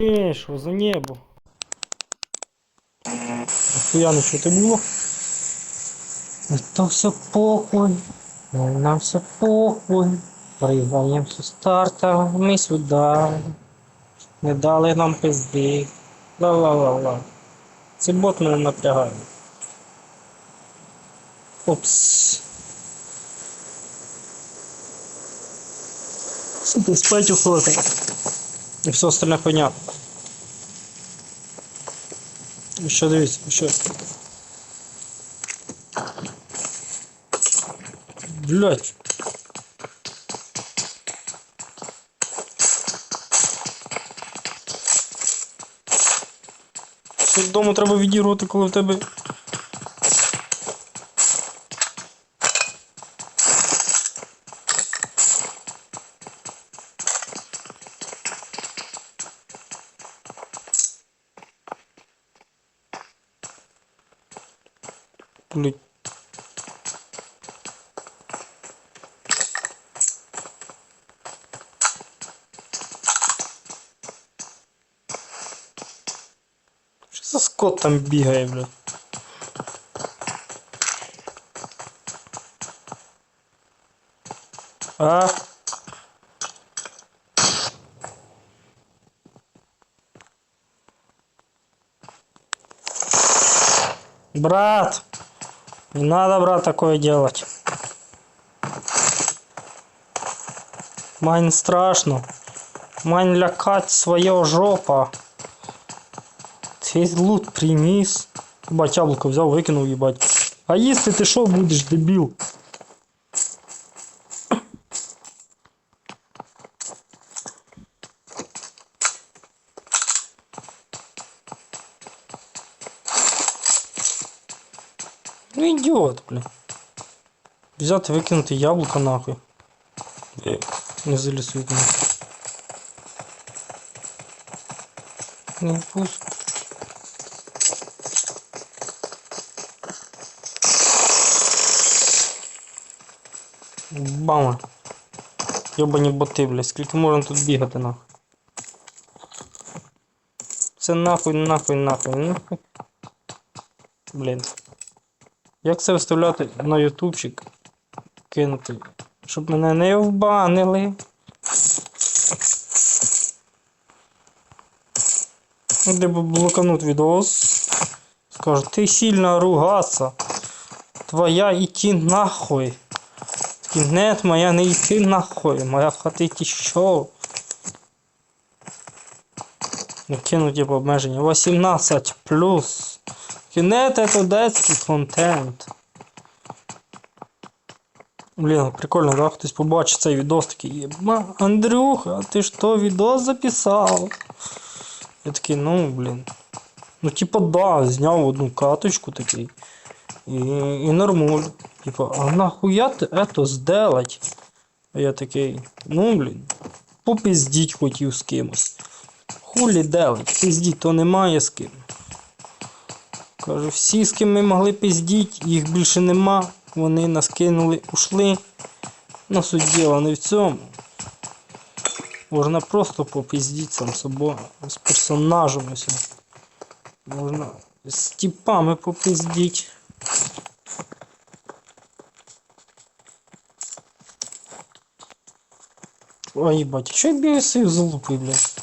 Е, що за небо? Хуя не чути було. То все похуй. Нам все похуй. Пригаємо зі старта, ми сюди. Не дали нам пизди. Ла-ла-ла-ла. Цей бот мене напрягає. Опс. Спать охота. І все остальне понятно. І Що дивіться, що. Блять. Що Дому треба відірвати, коли в тебе. Блять. Що за скот там бігає, блядь? А? Брат! Не надо, брат, такое делать. Майн страшно. Майн лякать своє жопа. Цей лут приніс. Ебать, яблуко взяв, викинув, їбать. А їсти ти що будеш, дебіл? Ну ідіот, бля. Взяти, викинути яблуко нахуй. Не заліз викинути. Не пуск. Бама. Йобані боти, блядь, скільки можна тут бігати нахуй. Це нахуй, нахуй, нахуй, нахуй. Блін. Як це вставляти на ютубчик? Кинути. Щоб мене не вбанили. Де б блокануть відос. Скажу, ти сильно ругаться. Твоя идти нахуй. Нет, моя не йти нахуй. Моя хотить що. Ну, кинуть типу обмеження. 18 плюс. Нет, это детський контент. Блін, прикольно, да? Хтось побачить цей відос такий. Єба, Андрюха, ти що відос записав? Я такий, ну, блін. Ну, типа, да, зняв одну каточку такий. І, і нормуль. Типа, а нахуя ти это сделать? А я такий, ну, блін, попиздіть хотів з кимось. Хулі делать, пиздіть, то немає з ким. Кажу, всі, з ким ми могли пиздіть, їх більше нема. Вони нас кинули, ушли. Ну, суть діла не в цьому. Можна просто попиздіть сам собою з персонажем ось. Можна з типами попиздіть. Ой, їбать, що я бігаю залупою, блядь?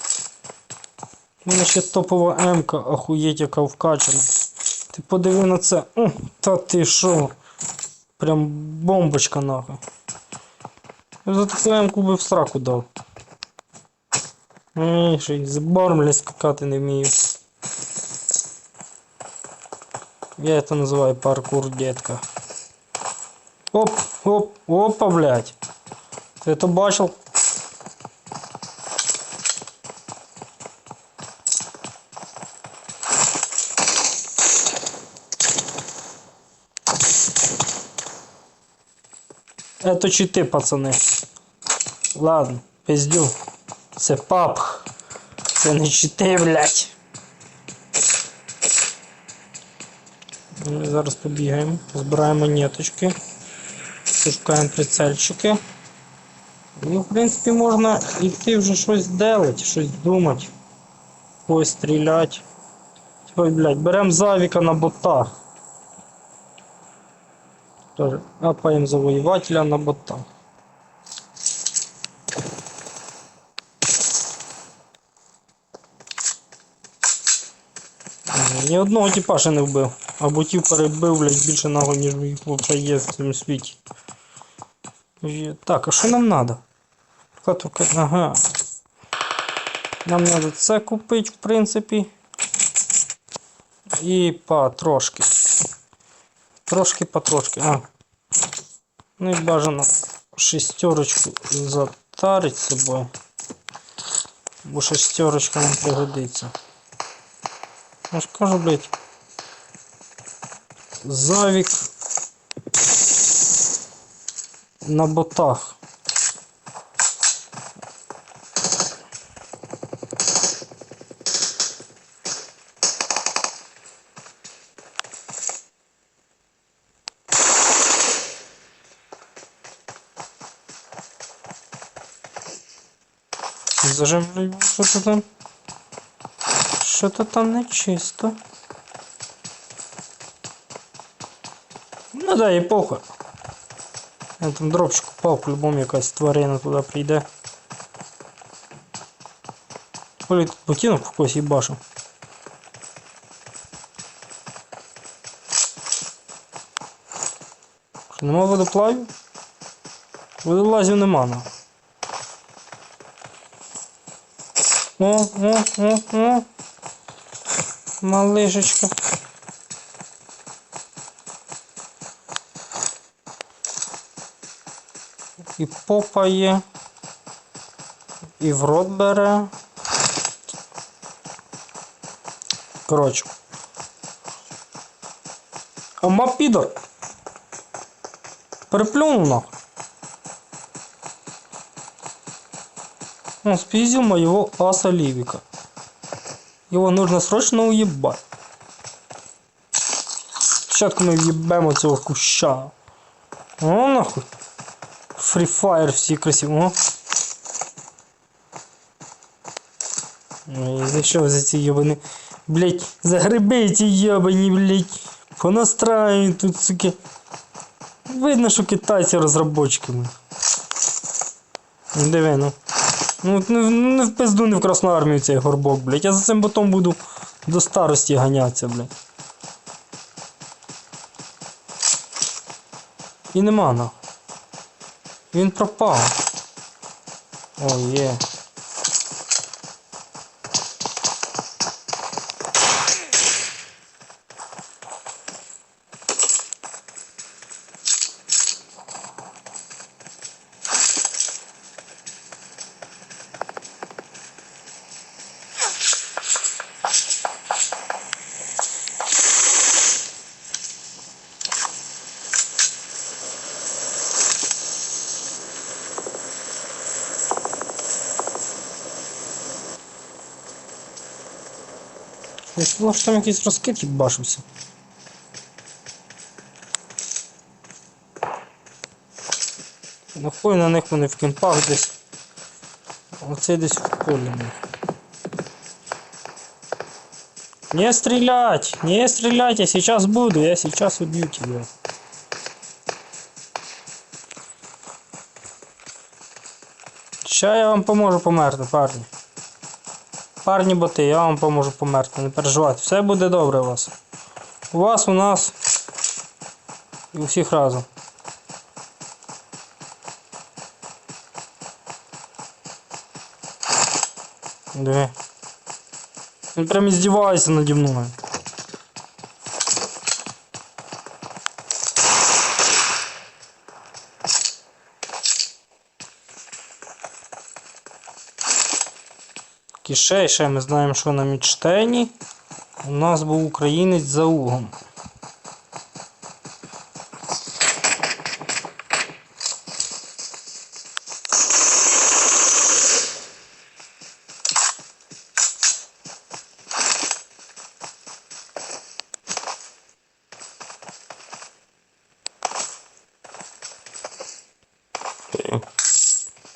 У мене ще топова М-ка, охуєть, яка вкачана. Ти подиви на це. Та ти що? Прям бомбочка нахуй. За таку М-ку би в сраку дав. Ні, ще й з скакати не вмію. Я это называю паркур, детка. Оп, оп, опа, блядь. Ты это бачил? Это читы, пацаны. Ладно, пиздю. Це пап. Це не чити, блядь. Ми зараз побігаємо, збираємо монеточки, шукаємо прицельчики. Ну, в принципі, можна йти вже щось делати, щось думати. когось стрілять. Ой, блядь, берем завіка на бота. Тоже апаємо завоювателя на бота. Ні одного типа не вбив. А ботів перебив, блядь, більше наго, ніж їх взагалі є в цьому світі. Так, а що нам треба? Ага. Нам треба це купити, в принципі. І потрошки. Трошки потрошки. А. Ну і бажано шестерочку затарить з собою. Бо шестерочка нам пригодиться. Я ж кажу, блядь. Завік на ботах. Заживлю, що то там? Що то там не чисто. Ну да, і похуй. Я там дропчик упав, по-любому якась тварина туди прийде. Полі тут ботинок по когось їбашив. Нема водоплавів? Водолазів нема на. О, о, о, о. Малишечка. І попа є. І в рот бере. Коротше. Ама підор. Переплюнув нахуй. Он спиздил моего аса Ливика. Его нужно срочно уебать. Спочатку ми в'їбемо цього куща. О, нахуй. Fire всі красиво. Ой, за що за ці йобані? Блять, за гриби ці йобані, блять. Понастраюють тут, суки. Видно, що китайці розробочками. Диви, ну. Ну, не, не в пизду, не в Красну армію цей горбок, блять. Я за цим ботом буду до старості ганятися, блять. І нема на. Він пропав. О, є. Я думав, що там якийсь розкид башився. Нахуй на них вони в кемпах десь. Оце десь в полі. Не стрелять! Не стрелять! Я сейчас буду, я сейчас убью тебя. Ща я вам поможу померти, парні. Парні боти, я вам поможу померти, не переживайте. Все буде добре у вас. У вас, у нас і у всіх разом. Диви. Він прям издевается наді мною. Кишей, ще ми знаємо, що на Мічтені у нас був українець за угом.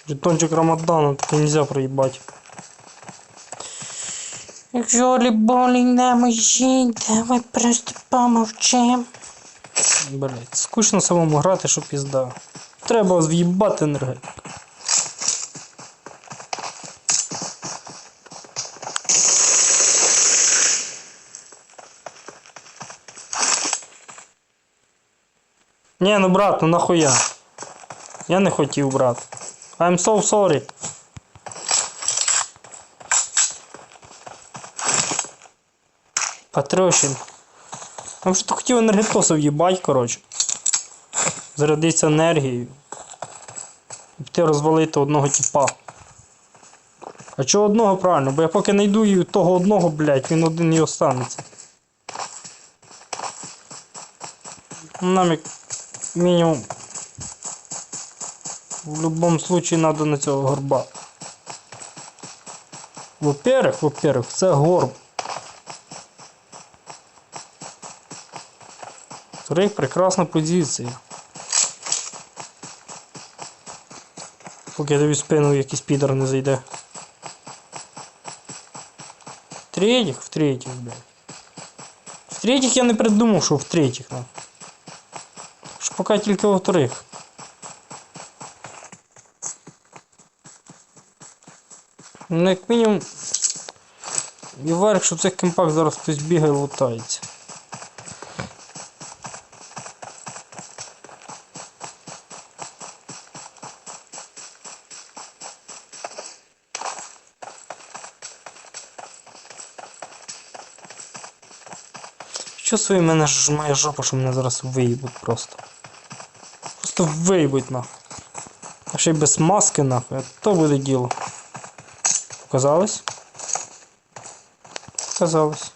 Жетончик Рамадана, таке нельзя проебать. Якщо любові не межі, давай просто помовчим. Блять, скучно самому грати, що пізда. Треба в'їбати енергетик. Ні, ну брат, ну нахуя. Я не хотів, брат. I'm so sorry. Патрощин. Там що ти хотів енергетосов їбать, коротше. Зарядитися енергією. І піти розвалити одного типа. А чого одного правильно? Бо я поки знайду і того одного, блядь, він один і останеться. Нам як мінімум. В будь-якому случае надо на цього горба. Во-первых, во-первых, це горб. Во-вторых, прекрасна позиція. Поки тобі спину якийсь підер не зайде. В-третіх, в-третіх, блядь. В-третіх я не придумав, що в-третіх, ну. Що поки тільки во-вторих. Ну, як мінімум. І вверх, що цих кемпах зараз хтось бігає лутається. Своє мене ж моя жопа, що мене зараз виїбуть просто. Просто виїбуть нахуй. А ще й без маски нахуй, а то буде діло. Показалось? Показалось.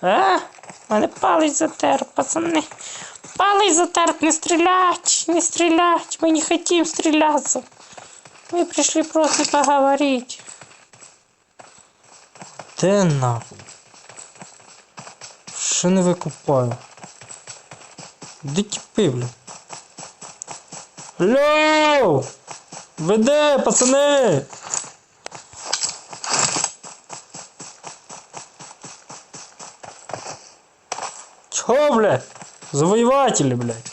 А, мене палець затер, пацани. Палець затер, не стрілять, не стрілять. Мы не хотим стреляться. Мы пришли просто поговорить. Де нахуй? Ще не викупаю. Де тіпи, бля? Алло! Ви де, пацани? Чого, блядь? Завоювателі, блядь.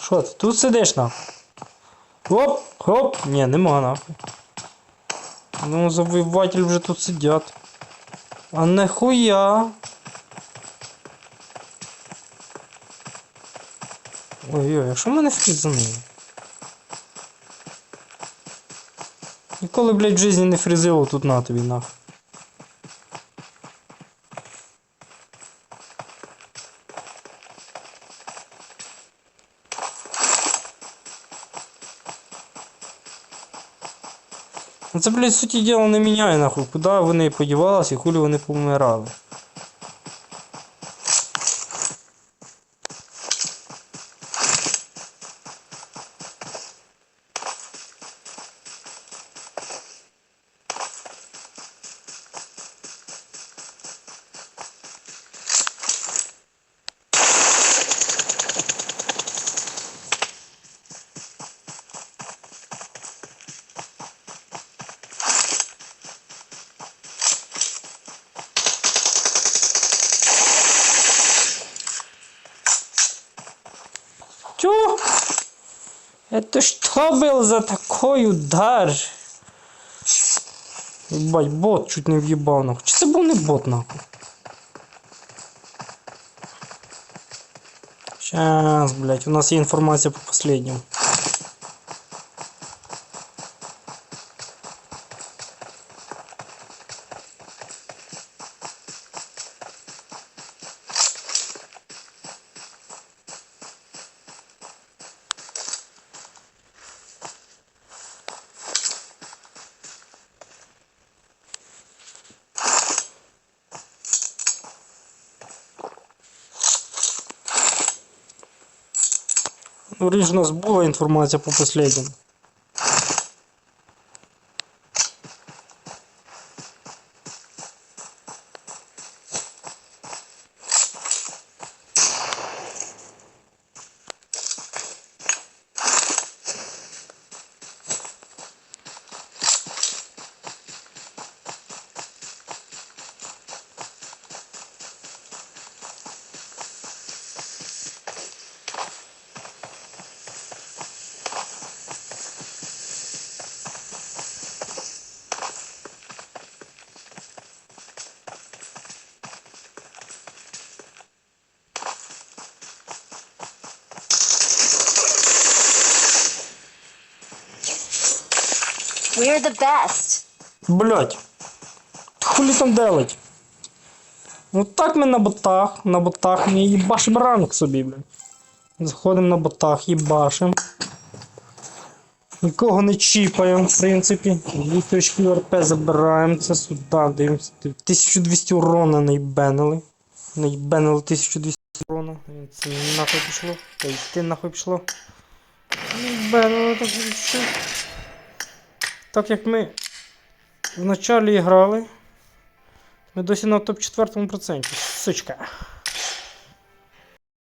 Що ти тут сидиш нахуй? Оп, хоп. Ні, нема нахуй. Ну, завоювателі вже тут сидять. А нахуя? Ой-ой, а що в мене фрізани? Ніколи, блядь, в житті не фрізило тут на тобі нахуй. Ну Це, блядь, суті діла не міняє нахуй. Куди вони подівалися і хулі вони помирали. Это что был за такой удар? Ебать, бот чуть не в'їбав нахуй. Чи це не бот нахуй? Сейчас, блядь, у нас є інформація по последньому. Ну, раніше у була інформація по последньому. We're the best. Блять. Хулі там делать? Ну так ми на ботах, на ботах ми їбашим ранг собі, блядь. Заходимо на ботах, їбашим. Нікого не чіпаємо, в принципі. Вістрочки РП забираємо це сюди, дивимося. 1200 урона наїбенили. Наїбенили 1200 урона. Це нахуй пішло. Та й ти нахуй пішло. Наїбенили так що. Так як ми в началі грали, ми досі на топ-4 проценті. Сучка.